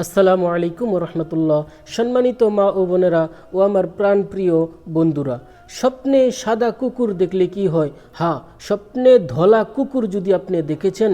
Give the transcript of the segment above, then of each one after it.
আসসালামু আলাইকুম রহমতুল্লাহ। সম্মানিত মা ও বোনেরা ও আমার প্রাণপ্রিয় বন্ধুরা, স্বপ্নে সাদা কুকুর দেখলে কি হয়? হ্যাঁ স্বপ্নে ধলা কুকুর যদি আপনি দেখেছেন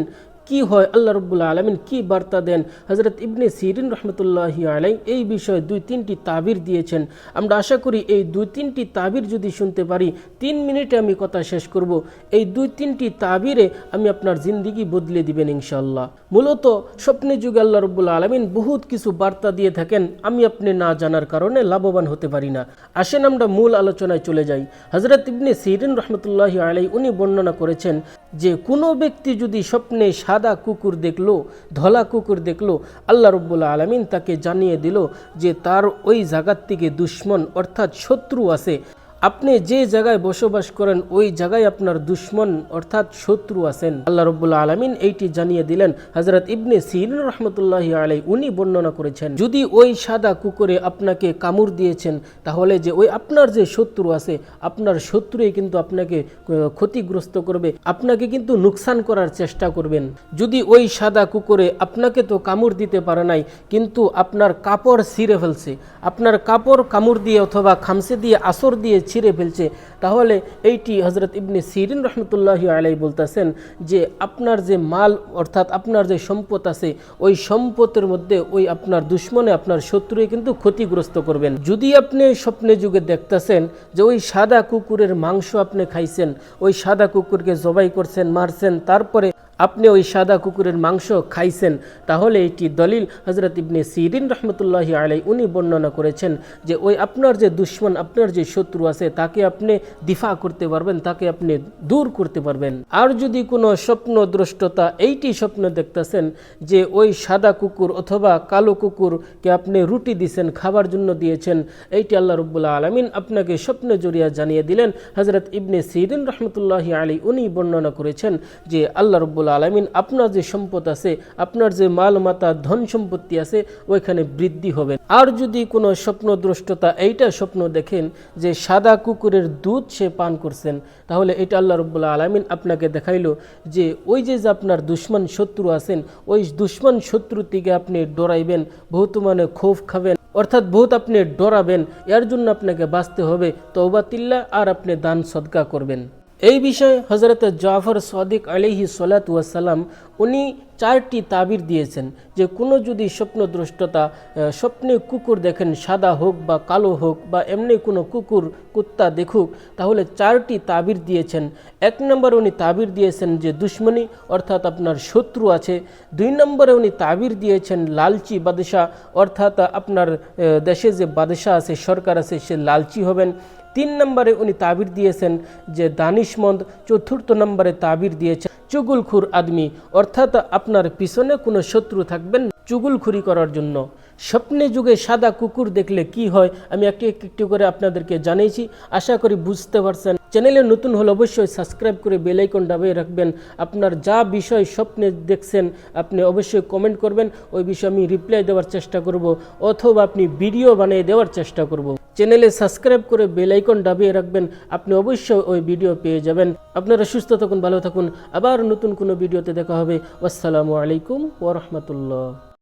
কি হয় আল্লাহ রব্বুল্লা আলমিন কি বার্তা দেন? হজরত ইবনে সিরিন রহমতুল্লাহ আলাই এই বিষয়ে দুই তিনটি তাবির দিয়েছেন। আমরা আশা করি এই দুই তিনটি তাবির যদি শুনতে পারি, তিন মিনিটে আমি কথা শেষ করব। এই দুই তিনটি তাবিরে আমি আপনার জিন্দিগি বদলে দিবেন ইনশাল্লাহ মূলত স্বপ্নে যুগে আল্লাহ রব্বুল্লা আলমিন বহুত কিছু বার্তা দিয়ে থাকেন, আমি আপনি না জানার কারণে লাভবান হতে পারি না। আসেন আমরা মূল আলোচনায় চলে যাই। হজরত ইবনে সিরিন রহমতুল্লাহ আলাই উনি বর্ণনা করেছেন যে কোনো ব্যক্তি যদি স্বপ্নে সাদা কুকুর দেখল, ধলা কুকুর দেখল, আল্লাহ রব্বুল্লা আলমিন তাকে জানিয়ে দিল যে তার ওই জায়গার থেকে দুশ্মন অর্থাৎ শত্রু আছে। আপনি যে জায়গায় বসবাস করেন, ওই জায়গায় আপনার দুশ্মন অর্থাৎ শত্রু আছেন। আল্লাহ রব্বুল্লা আলমিন এইটি জানিয়ে দিলেন হজরত ইবনে সিরিন রহমতুল্লাহ আলাই উনি বর্ণনা করেছেন, যদি ওই সাদা কুকুরে আপনাকে কামড় দিয়েছেন, তাহলে যে ওই আপনার যে শত্রু আছে, আপনার শত্রুই কিন্তু আপনাকে ক্ষতিগ্রস্ত করবে, আপনাকে কিন্তু নুকসান করার চেষ্টা করবেন। যদি ওই সাদা কুকুরে আপনাকে তো কামড় দিতে পারে নাই, কিন্তু আপনার কাপড় ছিঁড়ে ফেলছে, আপনার কাপড় কামড় দিয়ে অথবা খামসে দিয়ে আসর দিয়ে ছিঁড়ে ফেলছে। তাহলে এইটি হজরত ইবনে সিরিন রহমতুল্লাহ আলাই বলতেছেন যে, আপনার যে মাল, অর্থাৎ আপনার যে সম্পদ আছে, ওই সম্পদের মধ্যে ওই আপনার দুশ্মনে, আপনার শত্রুই কিন্তু ক্ষতিগ্রস্ত করবেন। যদি আপনি স্বপ্নে যুগে দেখতেছেন যে, ওই সাদা কুকুরের মাংস আপনি খাইছেন, ওই সাদা কুকুরকে জবাই করছেন, মারছেন, তারপরে আপনি ওই সাদা কুকুরের মাংস খাইছেন, তাহলে এটি দলিল হজরত ইবনে সিরিন রহমতুল্লাহি আলাই উনি বর্ণনা করেছেন যে ওই আপনার যে দুশ্মন, আপনার যে শত্রু আছে, তাকে আপনি দিফা করতে পারবেন, তাকে আপনি দূর করতে পারবেন। আর যদি কোনো স্বপ্ন দ্রষ্টতা এইটি স্বপ্ন দেখতেছেন যে ওই সাদা কুকুর অথবা কালো কুকুরকে আপনি রুটি দিয়েছেন খাবার জন্য দিয়েছেন, এইটি আল্লাহ রব্বুল্লাহ আলমিন আপনাকে স্বপ্ন জড়িয়া জানিয়ে দিলেন। হজরত ইবনে সিরিন রহমতুল্লাহি আলী উনি বর্ণনা করেছেন যে আল্লাহ রব্বুল আলমিন, আপনার যে সম্পদ আছে, আপনার যে মাল, মাতা, ধন সম্পত্তি আছে, ওইখানে বৃদ্ধি হবে। আর যদি কোনো স্বপ্নদ্রষ্টতা এইটা স্বপ্ন দেখেন যে সাদা কুকুরের দুধ সে পান করছেন, তাহলে এটা আল্লাহ রব্বুল্লাহ আলমিন আপনাকে দেখাইলো যে ওই যে যে আপনার দুশ্মন শত্রু আছেন, ওই দুশ্মন শত্রু থেকে আপনি ডরাইবেন, বহুত মানে ক্ষোভ খাবেন, অর্থাৎ বহুত আপনি ডরাবেন, এর জন্য আপনাকে বাঁচতে হবে তৌবাতিল্লা আর আপনি দান সদকা করবেন। এই বিষয়ে হজরত জাফর সদিক আলিহি সালাত ওয়াসাল্লাম উনি চারটি তাবির দিয়েছেন যে কোনো যদি স্বপ্নদ্রষ্টতা স্বপ্নে কুকুর দেখেন, সাদা হোক বা কালো হোক বা এমনি কোনো কুকুর, কুত্তা দেখুক, তাহলে চারটি তাবির দিয়েছেন। এক নম্বরে উনি তাবির দিয়েছেন যে দুশ্মনী, অর্থাৎ আপনার শত্রু আছে। দুই নম্বরে উনি তাবির দিয়েছেন লালচি বাদশাহ, অর্থাৎ আপনার দেশে যে বাদশাহ আছে, সরকার আছে, সে লালচি হবেন। তিন নম্বরে উনি তাবির দিয়েছেন যে দানিশমন্দ চতুর্থ নম্বরে তাবির দিয়েছেন চুগুলখুর আদমি। অর্থাৎ আপনার পিছনে কোনো শত্রু থাকবেন চুগুলখুরি করার জন্য। স্বপ্নে যুগে সাদা কুকুর দেখলে কি হয়? আমি একটু একটু করে আপনাদেরকে জানিয়েছি আশা করি বুঝতে পারছেন। চ্যানেলে নতুন হলে অবশ্যই সাবস্ক্রাইব করে বেলাইকন দাবিয়ে রাখবেন। আপনার যা বিষয় স্বপ্নে দেখছেন, আপনি অবশ্যই কমেন্ট করবেন। ওই বিষয়ে আমি রিপ্লাই দেওয়ার চেষ্টা করব অথবা আপনি ভিডিও বানিয়ে দেওয়ার চেষ্টা করব। চ্যানেলে সাবস্ক্রাইব করে বেল আইকন দাবিয়ে রাখবেন, আপনি অবশ্যই ওই ভিডিও পেয়ে যাবেন। আপনারা সুস্থ থাকুন, ভালো থাকুন। আবার নতুন কোনো ভিডিওতে দেখা হবে। আসসালামু আলাইকুম ওরহমতুল্লাহ